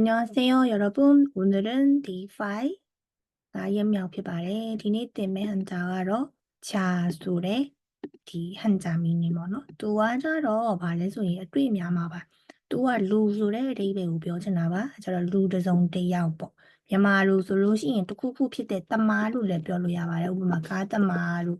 안녕하세요, 여러분. 오늘은 D5 나연명ဖြစ်ပါတယ်ဒီနေ့သင်မယ့်ဟန်စာကတော့ခြာဆိုတဲ့ဒီဟန်စာမီနီပေါ့နော်သူကကြတော့ဗာလဲဆိုရင်အတွေ့များမှာပါသူကလူဆိုတဲ့အဓိပ္ပာယ်ကိုပြောချင်တာပါကျတော့လူတစ်စုံတစ်ယောက်ပေါ့မြန်မာလူဆိုလို့ရှိရင်တစ်ခုခုဖြစ်တဲ့တမားလို့လည်းပြောလို့ရပါတယ်ဥပမာကားတမားလို့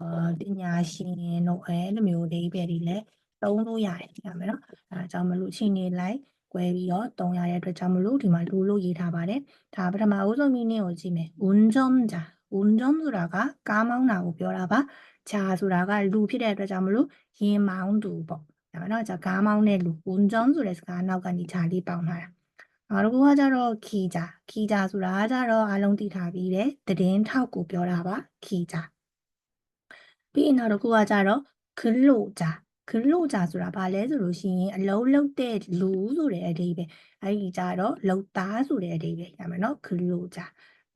အာပညာရှင်တို့အဲလိုမျိုးအဓိပ္ပာယ်တွေလည်းသုံးလို့ရတယ်ညမယ်နော်အဲဒါကြောင့်မလို့ချိန်နေလိုက် ကွဲပြီးတော့သုံးရတဲ့အတွက်ကြောင့်မလို့ဒီမှာလူလို့ရေးထားပါတယ်။ဒါပထမဦးဆုံးမိနစ်ကိုကြည့်မယ်။ဝန်ကြုံကြဝန်ကြုံဆိုတာကကားမောင်းတာကိုပြောတာပါ။ဂျာဆိုတာကလူဖြစ်တဲ့အတွက်ကြောင့်မလို့ယင်မောင်းသူပေါ့။ဒါပေမဲ့တော့ကားမောင်းတဲ့လူဝန်ကြုံဆိုတဲ့စကားနောက်ကနေဂျာလေးပေါင်းထားတာ။နောက်တစ်ခုကကြတော့ခီဂျာခီဂျာဆိုတာကကြတော့အားလုံးသိထားပြီးတဲ့တည်င်းထောက်ကိုပြောတာပါခီဂျာ။ပြီးရင်နောက်တစ်ခုကကြတော့ခလိုဂျာ ဂလိုဂျာဆိုတာဘာလဲဆိုလို့ရှိရင်အလုံးလုံးတဲ့လူဆိုတဲ့အဓိပ္ပာယ်အဲ့ဒီကြတော့လုံသားဆိုတဲ့အဓိပ္ပာယ်ရမယ်နော်ဂလိုဂျာ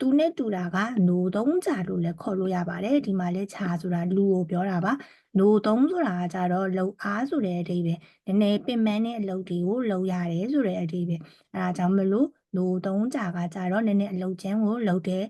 သူနဲ့တူတာကနိုသုံးဂျာလို့လည်းခေါ်လို့ရပါတယ်ဒီမှာလဲဂျာဆိုတာလူကိုပြောတာပါနိုသုံးဆိုတာကကြတော့လုံအားဆိုတဲ့အဓိပ္ပာယ်နည်းနည်းပင်ပန်းတဲ့အလုပ်တွေကိုလုပ်ရတယ်ဆိုတဲ့အဓိပ္ပာယ်အဲဒါကြောင့်မလို့နိုသုံးဂျာကကြတော့နည်းနည်းအလုပ်ချမ်းကိုလုပ်တဲ့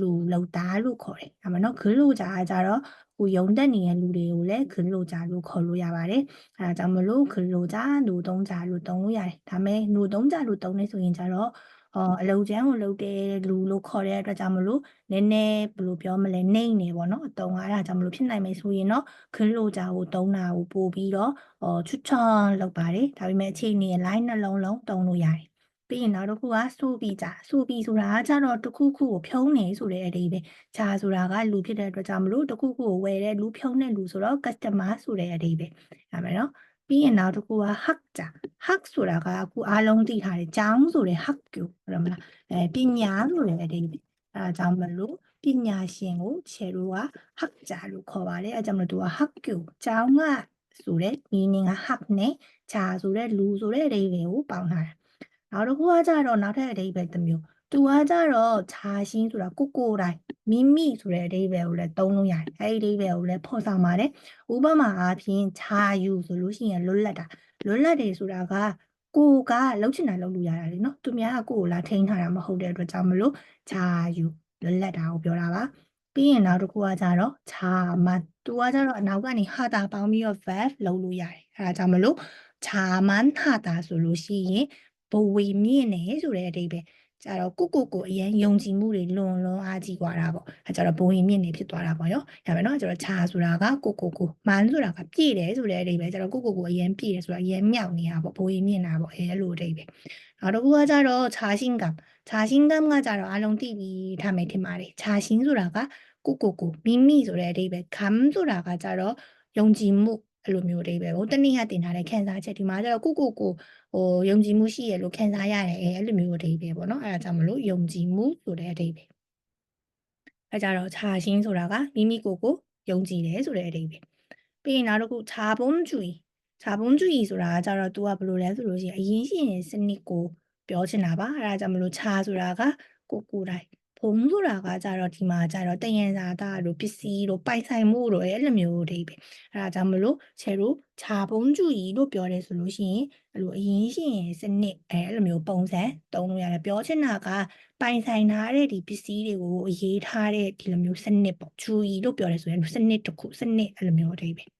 လူလုံသားလို့ခေါ်တယ်။ဒါမှနော်ဂလိုဂျာကကြတော့ဟိုယုံတက်နေတဲ့လူတွေကိုလည်းဂလိုဂျာလို့ခေါ်လို့ရပါတယ်။အဲဒါကြောင့်မလို့ဂလိုဂျာနိုသုံးဂျာလို့သုံးလို့ရတယ်။ဒါမဲ့နိုသုံးဂျာလို့သုံးနေဆိုရင်ကြတော့အော်အလုံချမ်းကိုလုပ်တဲ့လူလို့ခေါ်တဲ့အတွက်ကြောင့်မလို့နည်းနည်းဘယ်လိုပြောမလဲနှိမ့်နေပေါ့နော်အတုံးအားဒါကြောင့်မလို့ဖြစ်နိုင်မယ်ဆိုရင်တော့ခရလိုဂျာကိုတုံးတာကိုပို့ပြီးတော့အော်ချွတ်ချွန်လုပ်ပါတယ်ဒါပေမဲ့အခြေအနေ line နှလုံးလုံးတုံးလို့ရတယ် ပြီးရင်နောက်တစ်ခုကဆိုပြီးကြဆိုပြီးဆိုတာကကြတော့တစ်ခုခုကိုဖြုံးနေဆိုတဲ့အဓိပ္ပာယ်ဂျာဆိုတာကလူဖြစ်တဲ့အတွက်ကြောင့်မလို့တစ်ခုခုကိုဝယ်တဲ့လူဖြုံးတဲ့လူဆိုတော့ customer ဆိုတဲ့အဓိပ္ပာယ်ဒါမယ်နော်ပြီးရင်နောက်တစ်ခုက hug ကြ hug ဆိုတာကအခုအားလုံးသိထားတယ်ကျောင်းဆိုတဲ့ hug ကိုဟုတ်မလားအဲပညာဆိုတဲ့အဓိပ္ပာယ်အဲဒါကြောင့်မလို့ပညာရှင်ကိုခြေတို့က hug ကြလို့ခေါ်ပါတယ်အဲကြောင့်မလို့သူက hug ကိုကျောင်းကဆိုတဲ့ meaning က hug နဲ့ဂျာဆိုတဲ့လူဆိုတဲ့အဓိပ္ပာယ်ကိုပေါင်းထားတာ နောက်တစ်ခုကကြတော့နောက်ထပ်အဓိပ္ပာယ်တစ်မျိုးသူကကြတော့ခြာရှင်းဆိုတာကိုကိုတိုင်းမိမိဆိုတဲ့အဓိပ္ပာယ်ကိုလည်းသုံးလို့ရတယ်အဲဒီအဓိပ္ပာယ်ကိုလည်းဖော်ဆောင်ပါတယ်ဥပမာအားဖြင့်ခြာယူဆိုလို့ရှိရင်လွတ်လပ်တာလွတ်လပ်တယ်ဆိုတာကကိုကလှုပ်ချင်တာလှုပ်လို့ရတာလေနော်သူများကကိုကိုလာထိန်းထားတာမဟုတ်တဲ့အတွက်ကြောင့်မလို့ခြာယူလွတ်လပ်တာကိုပြောတာပါပြီးရင်နောက်တစ်ခုကကြတော့ခြာမသူကကြတော့အနောက်ကနေဟာတာပေါင်းပြီးတော့ verb လုပ်လို့ရတယ်အဲဒါကြောင့်မလို့ခြာမန်ဟာတာဆိုလို့ရှိရင် ဘဝေမြင့်နေဆိုတဲ့အဓိပ္ပာယ်ကြတော့ကိုကိုကိုအရင်ယုံကြည်မှုတွေလွန်လွန်အားကြီးกว่าတာပေါ့အဲကြတော့ဘဝေမြင့်နေဖြစ်သွားတာပေါ့ရောရမယ်နော်ကြတော့ခြာဆိုတာကကိုကိုကိုမန်းဆိုတာကပြည့်တယ်ဆိုတဲ့အဓိပ္ပာယ်ကြတော့ကိုကိုကိုအရင်ပြည့်တယ်ဆိုတာအရင်မြောက်နေတာပေါ့ဘဝေမြင့်တာပေါ့အဲလိုအဓိပ္ပာယ်နောက်တစ်ခုကကြတော့ခြာရှင်းကံခြာရှင်းကံကကြတော့အလုံးသိပြီးထားမယ်ထင်ပါတယ်ခြာရှင်းဆိုတာကကိုကိုကိုမိမိဆိုတဲ့အဓိပ္ပာယ်ခံဆိုတာကကြတော့ယုံကြည်မှု အဲ့လိုမျိုးအဓိပ္ပာယ်ကိုတနည်းအားတင်ထားတဲ့ခံစားချက်ဒီမှာကျတော့ကိုကိုကိုဟိုယုံကြည်မှုရှိရလို့ခံစားရတယ်အဲအဲ့လိုမျိုးအဓိပ္ပာယ်ပေါ့နော်အဲ့ဒါကြောင့်မလို့ယုံကြည်မှုဆိုတဲ့အဓိပ္ပာယ်အဲကြတော့ခြာရှင်းဆိုတာကမိမိကိုကိုယုံကြည်တယ်ဆိုတဲ့အဓိပ္ပာယ်ပြီးရင်နောက်တစ်ခုခြာပုံးကျွီခြာပုံးကျွီဆိုတာကကြတော့ तू ကဘယ်လိုလဲဆိုလို့ရှိရင်အရင်ရှိရင်စနစ်ကိုပြောချင်တာပါအဲဒါကြောင့်မလို့ခြာဆိုတာကကိုကိုတိုင်း ဘုံဆိုတာကကြတော့ဒီမှာကြတော့တယံဇာတာတို့ပစ္စည်းတို့ပိုင်ဆိုင်မှုတို့အဲ့လိုမျိုးအဓိပ္ပာယ်အဲဒါကြောင့်မလို့ခြေတို့ခြာပုံးကျွီလို့ပြောတယ်ဆိုလို့ရှိရင်အဲ့လိုအရင်ရှိရင်စနစ်အဲအဲ့လိုမျိုးပုံစံသုံးလို့ရတယ်ပြောချင်တာကပိုင်ဆိုင်ထားတဲ့ဒီပစ္စည်းတွေကိုအရေးထားတဲ့ဒီလိုမျိုးစနစ်ပေါ့ကျွီလို့ပြောတယ်ဆိုရင်စနစ်တစ်ခုစနစ်အဲ့လိုမျိုးအဓိပ္ပာယ်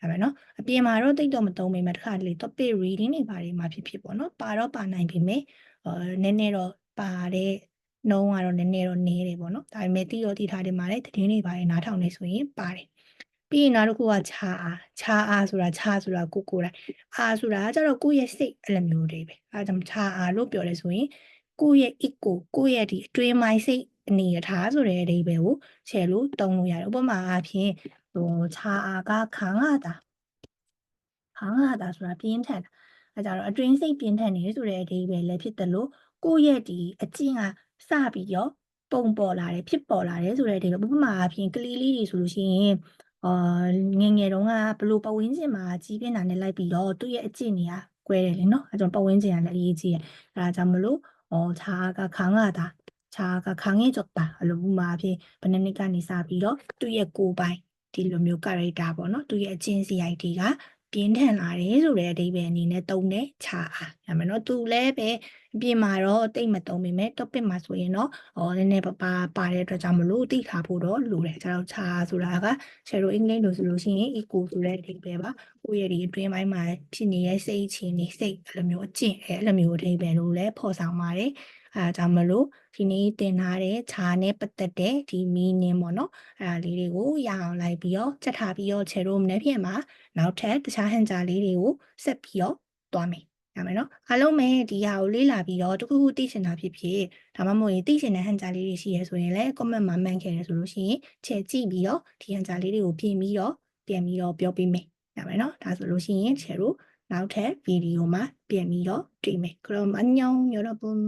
အဲ့ပဲနော်အပြင်မှာတော့တိတ်တော့မသုံးမိမဲ့တစ်ခါတလေ topic reading တွေပါတယ်မှာဖြစ်ဖြစ်ပေါ့နော်ပါတော့ပါနိုင်ပြီမယ်အဲနည်းနည်းတော့ပါတဲ့ နှုံးကတော့နည်းနည်းတော့နည်းတယ်ပေါ့နော်ဒါပေမဲ့တိတော့တိထားတယ်မှာလည်းသတင်းတွေပါတယ်နားထောင်နေဆိုရင်ပါတယ်ပြီးရင်နောက်တစ်ခုကခြာအားခြာအားဆိုတာခြာဆိုတာကိုကိုတိုင်းအားဆိုတာကျတော့ကိုယ့်ရဲ့စိတ်အဲ့လိုမျိုးတွေပဲအဲဒါကြောင့်ခြာအားလို့ပြောတယ်ဆိုရင်ကိုယ့်ရဲ့ ego ကိုယ့်ရဲ့ဒီအတွင်းမိုင်းစိတ်အနေထားဆိုတဲ့အဓိပ္ပာယ်ကိုချဲလို့သုံးလို့ရတယ်ဥပမာအားဖြင့်ဟိုခြာအားကခံရတာခံရတာဆိုတာပြင်းထန်တာအဲကြတော့အတွင်းစိတ်ပြင်းထန်နေဆိုတဲ့အဓိပ္ပာယ်လည်းဖြစ်တယ်လို့ကိုယ့်ရဲ့ဒီအကျင့်က စပြီးတော့ပုံပေါ်လာတယ်ဖြစ်ပေါ်လာတယ်ဆိုတဲ့အချိန်မှာဥပမာအပြင်ကလေးလေးတွေဆိုလို့ရှိရင်အာငငယ်တုန်းကဘလို့ပဝင်းကျင်မှာကြီးပြင်းတာနဲ့လိုက်ပြီးတော့သူ့ရဲ့အကျင့်တွေကကွဲတယ်လေနော်အဲကြောင့်ပဝင်းကျင်ကလည်းအရေးကြီးတယ်အဲဒါကြောင့်မလို့ဩခြာကခန်းကတာခြာကခန်းငယ်ကြတာအလိုဥပမာအပြင်ဘယ်နှစ်နှစ်ကနေစပြီးတော့သူ့ရဲ့ကိုယ်ပိုင်ဒီလိုမျိုး character ပေါ့နော်သူ့ရဲ့အကျင့်စရိုက်တွေကပြင်းထန်လာတယ်ဆိုတဲ့အဓိပ္ပာယ်အနေနဲ့သုံးတဲ့ခြာအား။ဒါမှမဟုတ်သူလည်းပဲအပြင်မှာတော့တိတ်မသုံးပေမဲ့ topic မှာဆိုရင်တော့ဟောနည်းနည်းပါပါပါတဲ့အတွက်ကြောင့်မလို့သိထားဖို့တော့လိုတယ်ကျတော့ခြာဆိုတာကချယ်တို့အင်္ဂလိပ်လိုဆိုလို့ရှိရင် eco ဆိုတဲ့အဓိပ္ပာယ်ပါကိုယ့်ရဲ့ဒီအတွင်းပိုင်းမှာဖြစ်နေတဲ့စိတ်အခြေအနေစိတ်အဲ့လိုမျိုးအကျင့်အဲ့လိုမျိုးအဓိပ္ပာယ်လို့လည်းဖော်ဆောင်ပါတယ်အဲဒါကြောင့်မလို့ဒီနေ့တင်ထားတဲ့ခြာနဲ့ပတ်သက်တဲ့ဒီ meaning ပေါ့နော်အဲ့ဒါလေးတွေကိုရအောင်လိုက်ပြီးတော့ချက်ထားပြီးတော့ချယ်တို့မနေ့ပြန်မှာနောက်ထပ်တခြားဟန်ကြားလေးတွေကိုဆက်ပြီးတော့သွားမယ် ရမယ်နော်အားလုံးပဲဒီဟာကိုလေ့လာပြီးတော့တခုခုသိချင်တာဖြစ်ဖြစ်ဒါမှမဟုတ်ရင်သိချင်တဲ့ဟန်ကြားလေးတွေရှိရဲဆိုရင်လည်း comment မှာမှန်ခဲ့တယ်ဆိုလို့ရှိရင်ချယ်ကြည့်ပြီးတော့ဒီဟန်ကြားလေးတွေကိုပြင်ပြီးတော့ပြန်ပြီးတော့ပြောပေးမယ်ရမယ်နော်ဒါဆိုလို့ရှိရင်ချယ်တို့နောက်ထပ်ဗီဒီယိုမှာပြန်ပြီးတော့တွေ့မယ်그럼안녕여러분